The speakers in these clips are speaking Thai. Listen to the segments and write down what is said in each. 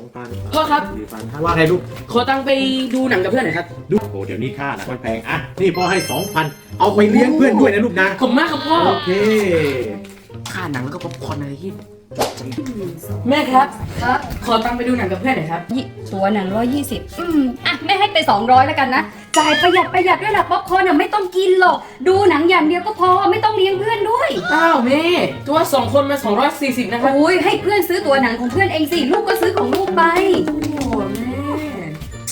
องพันพ่อครับ สี่พันห้าว่าไงลูก ขอตังค์ไปดูหนังกับเพื่อนหน่อยครับ ดูโอ้เดี๋ยวนี้ค่าหนังมันแพงอะนี่พ่อให้สองพันเอาไปเลี้ยงเพื่อนด้วยนะลูกนะ ขอบคุณมากครับพ่อ โอเค ค่าหนังแล้วก็ป๊อปคอร์นอะไรที่แม่ครับ ครับ ขอตังค์ไปดูหนังกับเพื่อนหน่อยครับ ยี่ตัวหนังร้อยยี่สิบอืม อะไม่ให้ไปสองร้อยแล้วกันนะ จ่ายประหยัดประหยัดด้วยล่ะป๊อปคอร์นอะไม่ต้องกินหรอก ดูหนังอย่างเดียวก็พอไม่ต้องเลี้ยงเพื่อนด้วยอ้าวแม่ตัวสองคนมา240นะครับโอ้ยให้เพื่อนซื้อตัวหนังของเพื่อนเองสิลูกก็ซื้อของลูกไปโอ้แม่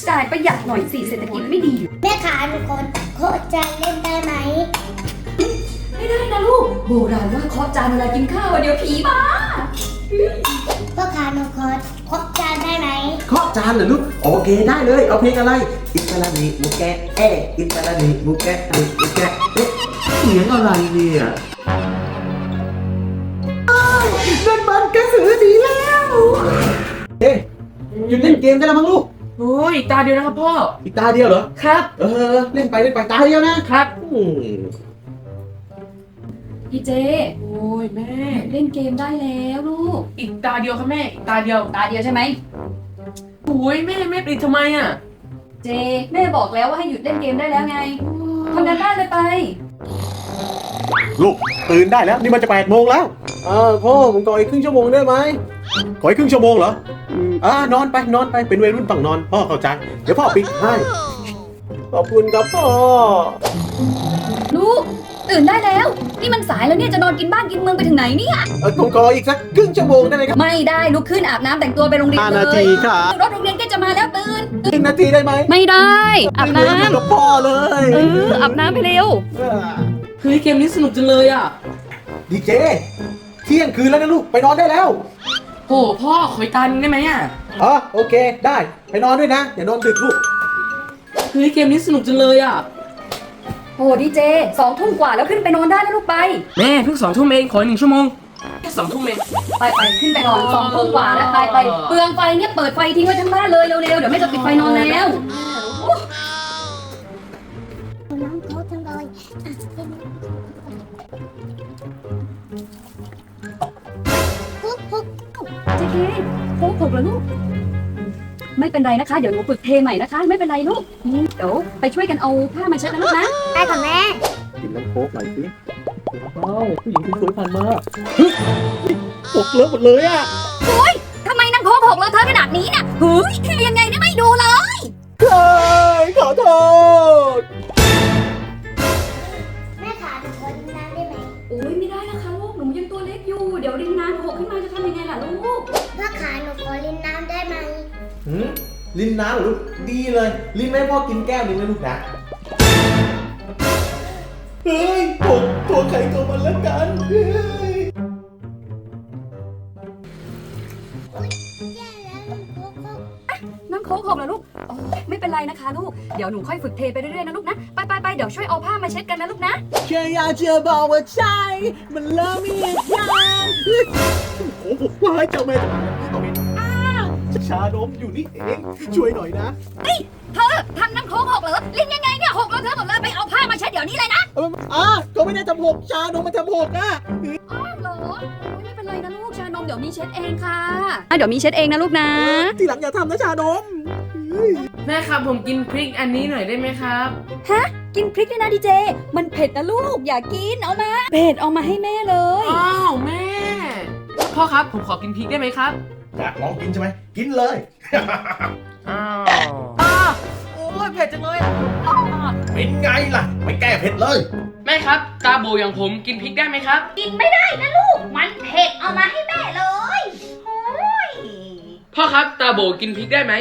จ่ายประหยัดหน่อยสิเศรษฐกิจไม่ดีอยู่แม่ขาหนูขอโคตรจะเล่นได้ไหม ไม่ได้นะลูกโบราณว่าเคาะจานเวลากินข้าวอะเดี๋ยวผีมาพ่อขาหนูขอ เคาะจานเหรอลูกโอเคได้เลยเอาเพลงอะไรอิตาลานีมูแกะเอะอิตาลานีมูแกะมูแกะเอ๊ะเสียงอะไรเนี่ยอ้าวนั่นมันกระสือดีแล้วเอ๊ะหยุดเล่นเกมได้แล้วมั้งลูกโอ้ยตาเดียวนะครับพ่อ อีกตาเดียวเหรอ ครับ เออเล่นไปเล่นไปตาเดียวนะครับ อืมพี่เจ โอ้ยแม่ เล่นเกมได้แล้วลูก อีกตาเดียวครับแม่ อีกตาเดียว ตาเดียวใช่ไหม โอ้ยแม่แม่ปิดทำไมอะ เจ แม่บอกแล้วว่าให้หยุดเล่นเกมได้แล้วไงทำงานบ้านเลยไป ลูกตื่นได้แล้ว นี่มันจะแปดโมงแล้วเออพ่อผมขออีกครึ่งชั่วโมงได้ไหมขออีกครึ่งชั่วโมงเหรออืมอ่านอนไปนอนไปเป็นวัยรุ่นต้องนอน พ่อเข้าใจ เดี๋ยวพ่อปิดให้ขอบคุณครับพ่อ ลูก ตื่นได้แล้ว นี่มันสายแล้วเนี่ยจะนอนกินบ้านกินเมืองไปถึงไหนเนี่ย เออผมขออีกสักครึ่งชั่วโมงได้ไหมครับไม่ได้ลุกขึ้นอาบน้ำแต่งตัวไปโรงเรียนห้าเลนายทีครับรถโรงเรียนใก็จะมาแล้วตื่นหนึ่งนาทีได้ไหมไม่ได้อาบน้ไม่เหลือยู่กับพ่อเลยำเอออาบน้ำไปเร็ว เออเฮ้ยเกมนี้สนุกจังเลยอะ ดีเจเที่ยงคืนแล้วนะลูกไปนอนได้แล้วโหพ่อขออีกตาหนึงได้ไหมอะ อ๋อโอเคได้ ไปนอนด้วยนะอย่านอนดึกลูกเฮ้ยเกมนี้สนุกจังเลยอะ โอ้ดีเจสองทุ่มกว่าแล้วขึ้นไปนอนได้แล้วลูกไป แม่เพิ่งสองทุ่มเองขออีกหนึ่งชั่วโมงแค่สองทุ่มเอง ไปไปขึ้นไปนอนสองทุ่มกว่าแล้วไปไปเปลืองไฟเนี่ยเปิดไฟทิ้งไว้ทั้งบ้านเลยเร็วๆเดี๋ยวแม่จะปิดไฟนอนแล้วน้องโคตรจังเลยอะกินปุ๊บปุ๊บเจเคโค้กหกแล้วลูก ไม่เป็นไรนะคะ เดี๋ยวหนูฝึกเทใหม่นะคะ ไม่เป็นไรลูกอืมเดี๋ยวไปช่วยกันเอาผ้ามาเช็ดนะลูกนะ ได้ค่ะแม่ กินน้ำโค้กหน่อยสิว้าวผู้หญิงสวยผ่านมาเฮ้ยตกเลอะหมดเลยอะทำไมนางโค้กหกแล้วเธอขนาดนี้เนี่ยเฮ้ยยังไงเนี่ยไม่ดูเลย เฮ้ยขอโทษ ลิ้นน้ำเหรอลูกดีเลย ลิ้นแม่พ่อกินแก้วหนึงนะลูกนะ เฮ้ยตัวตัวใครตัวมันแล้วกันเฮ้ยแย่แล้วหนูโคตรโคตรน้ำโค้กหกแล้วลูกโอ้ยไม่เป็นไรนะคะลูก เดี๋ยวหนูค่อยฝึกเทไปเรื่อยๆนะลูกนะ ไปไปไปเดี๋ยวช่วยเอาผ้ามาเช็ดกันนะลูกนะ แค่อยากจะบอกว่าใจ มันเริ่มมีอาการโอ้โหว้ายเจ้าแม่เอาไปอ้าว ชานมอยู่นี่เอง ช่วยหน่อยนะเธอทำน้ำโค้กหกเหรอลิ้นยังไงเนี่ยหกแล้วเธอหมดเลยไปเอาผ้ามาเช็ดเดี๋ยวนี้เลยนะเอออะก็ไม่ได้ทำหกชานมมันทำหกอะอ๋อเหรอโอ้ยไม่เป็นไรนะลูกชานมเดี๋ยวมีเช็ดเองค่ะอะเดี๋ยวมีเช็ดเองนะลูกนะ ทีหลังอย่าทำนะชานมแม่ครับผมกินพริกอันนี้หน่อยได้ไหมครับ กินพริกด้วยนะดีเจ มันเผ็ดนะลูกอย่ากินเอามาเผ็ดเอามาให้แม่เลย อ้าวแม่ พ่อครับผมขอกินพริกได้ไหมครับ อยากลองกินใช่ไหมกินเลย อ้าวอ้าวโอ้ยเผ็ดจังเลยอะเป็นไงล่ะไม่แก้เผ็ดเลย แม่ครับ ตาโบอย่างผมกินพริกได้ไหมครับ กินไม่ได้นะลูก มันเผ็ดเอามาให้แม่เลยโอ้ยพ่อครับตาโบกินพริกได้ไหม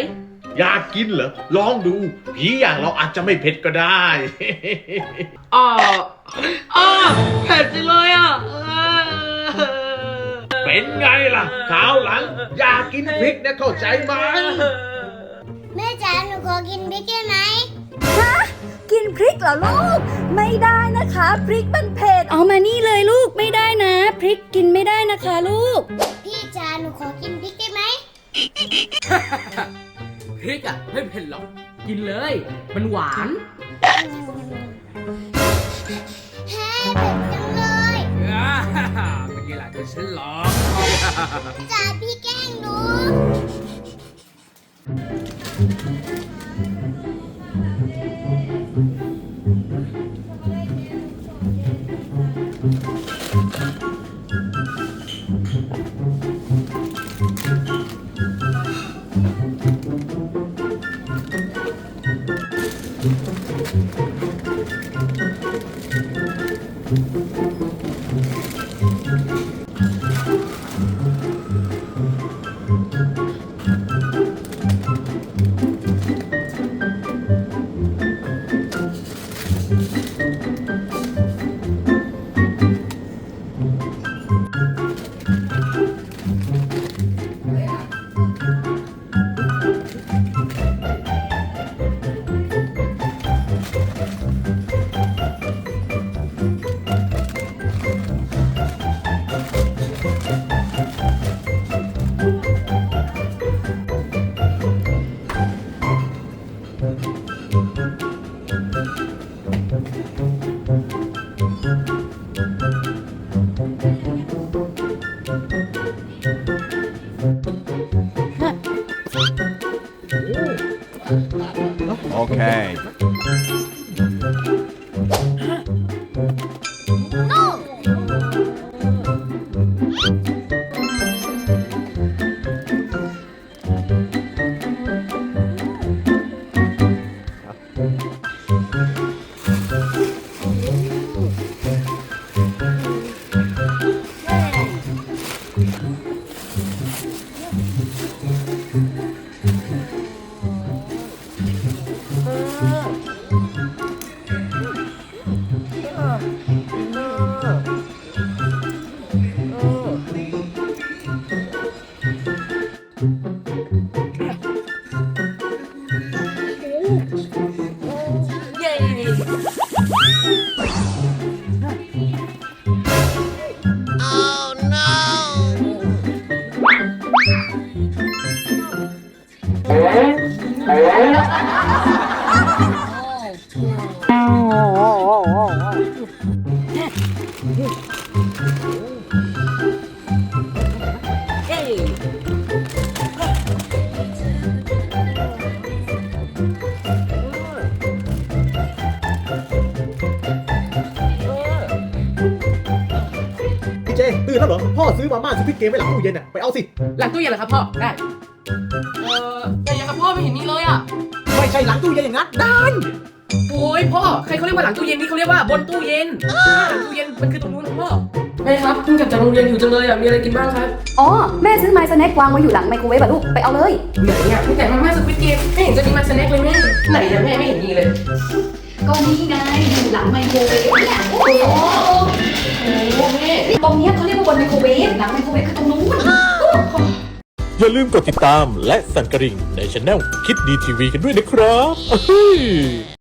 อยากกินเหรอ ลองดู ผีอย่างเราอาจจะไม่เผ็ดก็ได้ อ้าวอ้าวเผ็ดจังเลยอะเป็นไงล่ะคราวหลัง อยากกินพริกนะเข้าใจไหมแม่จ๋าหนูขอกินพริกได้ไหมกินพริกเหรอลูก ไม่ได้นะคะ พริกมันเผ็ดเอามานี่เลยลูกไม่ได้นะ พริกกินไม่ได้นะคะลูก พี่จ๋าหนูขอกินพริกได้ไหมพริกอะไม่เผ็ดหรอก กินเลย มันหวานแฮ่เผ็ดจังเลยเป็นไง ล่ะโดฉันหลอก จ่าพี่แก้งหนู Okay. พี่เจตื่นแล้วเหรอ พ่อซื้อมาม่าสปิดเกมไว้หลังตู้เย็นอะ ไปเอาสิ หลังตู้เย็นเหรอครับพ่อ ได้ เออแต่ยังครับพ่อไม่เห็นมีเลยอะ ช่หลังตู้เย็นอย่างนั้นด้านโอ้ยพ่อใครเขาเรียกว่าหลังตู้เย็นนี่เขาเรียกว่าบนตู้เย็นหลังตู้เย็นมันคือตรงนู้นครับพ่อแม่ครับเพิ่งกลับจากโรงเรียนอยู่จังเลยอะมีอะไรกินบ้างครับอ๋อแม่ซื้อไม้สแน็ควางไว้อยู่หลังไมโครเวฟอะลูกไปเอาเลยไหนอะแต่มาม่าสควิตเกมไม่เห็นจะมีมาสแน็คเลยแม่ไหนอะแม่ไม่เห็นมีเลยก็นี่ไงอยู่หลังไมโครเวฟเนี่ยโอ้โหโอ้แม่ตรงเนี้ยเขาเรียกว่าบนไมโครเวฟหลังไมโครเวฟคือตรงนู้น อย่าลืมกดติดตามและสั่นกระดิ่งในช anel คิดดีทีวีกันด้วยนะครับ